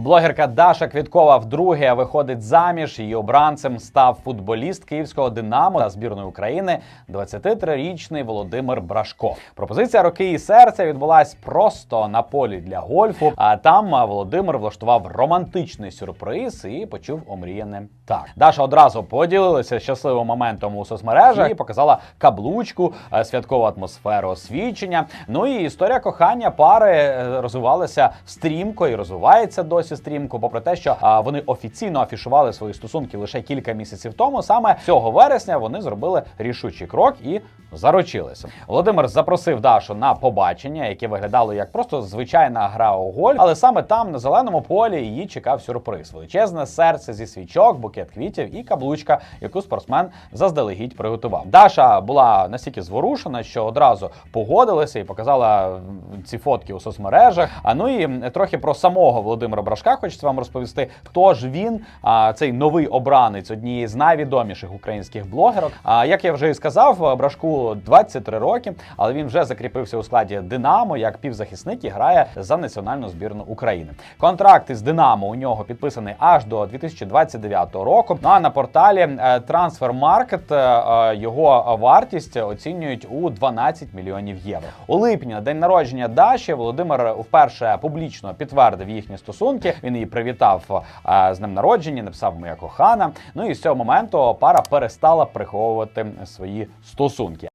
Блогерка Даша Квіткова вдруге виходить заміж. Її обранцем став футболіст київського Динамо та збірної України 23-річний Володимир Брашко. Пропозиція руки і серця відбулась просто на полі для гольфу. А там Володимир влаштував романтичний сюрприз і почув омріяне так. Даша одразу поділилася щасливим моментом у соцмережах і показала каблучку, е, святкову атмосферу освічення. Ну і історія кохання пари е, розвивалася стрімко і розвивається досі стрімко, попри те, що а, вони офіційно афішували свої стосунки лише кілька місяців тому. Саме цього вересня вони зробили рішучий крок і заручилися. Володимир запросив Дашу на побачення, яке виглядало як просто звичайна гра у гольф, але саме там на зеленому полі її чекав сюрприз: величезне серце зі свічок, букет квітів і каблучка, яку спортсмен заздалегідь приготував. Даша була настільки зворушена, що одразу погодилася і показала ці фотки у соцмережах. А ну і трохи про самого Володимира Брашка хочеться вам розповісти, хто ж він, а, цей новий обранець однієї з найвідоміших українських блогерок. А як я вже і сказав, Брашку 23 роки, але він вже закріпився у складі Динамо як півзахисник і грає за національну збірну України. Контракт із Динамо у нього підписаний аж до 2029 року. Ну а на порталі е, Transfermarkt е, е, його вартість оцінюють у 12 мільйонів євро. У липні на день народження Даші Володимир вперше публічно підтвердив їхні стосунки. Він її привітав е, з днем народження, написав моя кохана. Ну і з цього моменту пара перестала приховувати свої стосунки.